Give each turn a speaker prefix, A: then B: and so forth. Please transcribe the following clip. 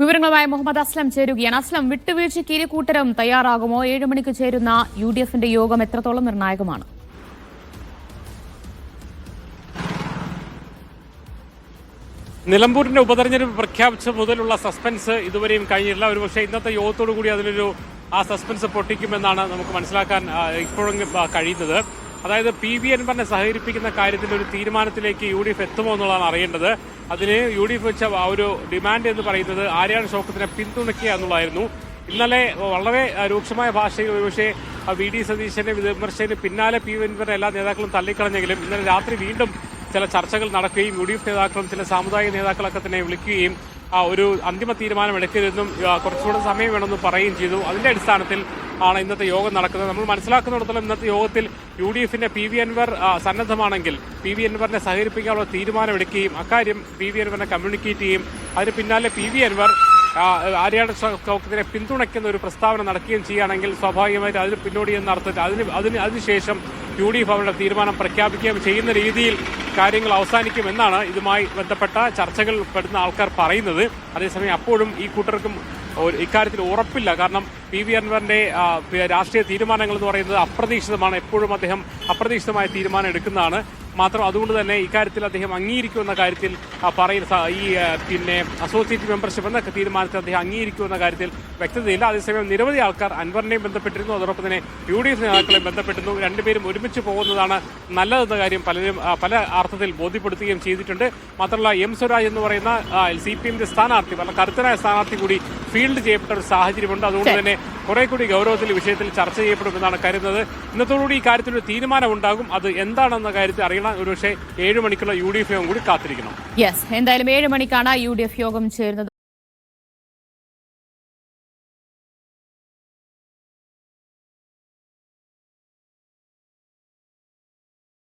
A: വിവരങ്ങളുമായി മുഹമ്മദ് അസ്ലം ചേരുകയാണ്. അസ്ലം വിട്ടുവീഴ്ചയ്ക്ക് ഇരു കൂട്ടരും തയ്യാറാകുമോ? ഏഴ് മണിക്ക് ചേരുന്ന യു ഡി എഫിന്റെ യോഗം എത്രത്തോളം നിർണായകമാണ്?
B: നിലമ്പൂരിന്റെ ഉപതെരഞ്ഞെടുപ്പ് പ്രഖ്യാപിച്ച മുതലുള്ള സസ്പെൻസ് ഇതുവരെയും കഴിഞ്ഞിട്ടില്ല. ഒരുപക്ഷെ ഇന്നത്തെ യോഗത്തോടു കൂടി അതിലൊരു ആ സസ്പെൻസ് പൊട്ടിക്കുമെന്നാണ് നമുക്ക് മനസ്സിലാക്കാൻ ഇപ്പോഴും കഴിയുന്നത്. അതായത് പി വി അൻവറിനെ സഹകരിപ്പിക്കുന്ന കാര്യത്തിൽ ഒരു തീരുമാനത്തിലേക്ക് യു ഡി എഫ് എത്തുമോ എന്നുള്ളതാണ് അറിയേണ്ടത്. അതിന് യു ഡി എഫ് വെച്ച ഒരു ഡിമാൻഡ് എന്ന് പറയുന്നത് ആര്യാട് ഷോക്കത്തിനെ പിന്തുണയ്ക്കുക എന്നുള്ളതായിരുന്നു. ഇന്നലെ വളരെ രൂക്ഷമായ ഭാഷയിൽ ഒരുപക്ഷെ വി ഡി സതീശന്റെ വിമർശനത്തിന് പിന്നാലെ പി അൻവറിനെ എല്ലാ നേതാക്കളും തള്ളിക്കളഞ്ഞെങ്കിലും ഇന്നലെ രാത്രി വീണ്ടും ചില ചർച്ചകൾ നടക്കുകയും യു ഡി എഫ് നേതാക്കളും ചില സാമുദായിക നേതാക്കളൊക്കെ തന്നെ വിളിക്കുകയും ഒരു അന്തിമ തീരുമാനം എടുക്കരുതെന്നും കുറച്ചുകൂടെ സമയം വേണമെന്നും പറയുകയും ചെയ്തു. അതിന്റെ അടിസ്ഥാനത്തിൽ ആണ് ഇന്നത്തെ യോഗം നടക്കുന്നത്. നമ്മൾ മനസ്സിലാക്കുന്നിടത്തോളം ഇന്നത്തെ യോഗത്തിൽ യു ഡി എഫിന്റെ പി വി അൻവർ സന്നദ്ധമാണെങ്കിൽ പി വി അൻവറിനെ സഹകരിപ്പിക്കാനുള്ള തീരുമാനമെടുക്കുകയും അക്കാര്യം പി വി അൻവറിനെ കമ്മ്യൂണിക്കേറ്റ് ചെയ്യും അതിന് പിന്നാലെ പി വി അൻവർ ആര്യാട് സൗഖ്യത്തിനെ പിന്തുണയ്ക്കുന്ന ഒരു പ്രസ്താവന നടക്കുകയും ചെയ്യുകയാണെങ്കിൽ സ്വാഭാവികമായിട്ട് അതിന് പിന്നോടി എന്ന് അർത്ഥത്തിൽ അതിന് അതിന് അതിനുശേഷം യു ഡി എഫ് അവരുടെ തീരുമാനം പ്രഖ്യാപിക്കുകയും ചെയ്യുന്ന രീതിയിൽ കാര്യങ്ങൾ അവസാനിക്കുമെന്നാണ് ഇതുമായി ബന്ധപ്പെട്ട ചർച്ചകൾ പെടുന്ന ആൾക്കാർ പറയുന്നത്. അതേസമയം അപ്പോഴും ഈ കൂട്ടർക്കും ഇക്കാര്യത്തിൽ ഉറപ്പില്ല. കാരണം പി വി അൻവറിന്റെ രാഷ്ട്രീയ തീരുമാനങ്ങൾ എന്ന് പറയുന്നത് അപ്രതീക്ഷിതമാണ്. എപ്പോഴും അദ്ദേഹം അപ്രതീക്ഷിതമായ തീരുമാനം എടുക്കുന്നതാണ്. മാത്രം അതുകൊണ്ട് തന്നെ ഇക്കാര്യത്തിൽ അദ്ദേഹം അംഗീകരിക്കുമെന്ന കാര്യത്തിൽ പറയുന്ന ഈ പിന്നെ അസോസിയേറ്റ് മെമ്പർഷിപ്പ് എന്ന തീരുമാനത്തിൽ അദ്ദേഹം അംഗീകരിക്കുമെന്ന കാര്യത്തിൽ വ്യക്തതയില്ല. അതേസമയം നിരവധി ആൾക്കാർ അൻവറിനെയും ബന്ധപ്പെട്ടിരുന്നു. അതോടൊപ്പം തന്നെ യു ഡി എഫ് നേതാക്കളെയും ബന്ധപ്പെട്ടിരുന്നു. രണ്ടുപേരും ഒരുമിച്ച് പോകുന്നതാണ് നല്ലതെന്ന കാര്യം പലരും പല അർത്ഥത്തിൽ ബോധ്യപ്പെടുത്തുകയും ചെയ്തിട്ടുണ്ട്. മാത്രമല്ല എം സ്വരാജ് എന്ന് പറയുന്ന സി പി എമ്മിന്റെ സ്ഥാനാർത്ഥി വളരെ കരുത്തനായ സ്ഥാനാർത്ഥി കൂടി ഫീൽഡ് ചെയ്യപ്പെട്ട ഒരു സാഹചര്യമുണ്ട്. അതുകൊണ്ട് തന്നെ കുറെ കൂടി ഗൗരവത്തിൽ വിഷയത്തിൽ ചർച്ച ചെയ്യപ്പെടുമെന്നാണ് കരുതുന്നത്. ഇന്നത്തോടുകൂടി ഈ കാര്യത്തിൽ ഒരു തീരുമാനം ഉണ്ടാകും. അത് എന്താണെന്ന കാര്യത്തിൽ അറിയണം ഒരുപക്ഷെ ഏഴ് മണിക്കുള്ള യു ഡി എഫ് യോഗം കൂടി കാത്തിരിക്കണം.
A: യെസ് എന്തായാലും ഏഴ് മണിക്കാണ് യു ഡി എഫ് യോഗം ചേരുന്നത്.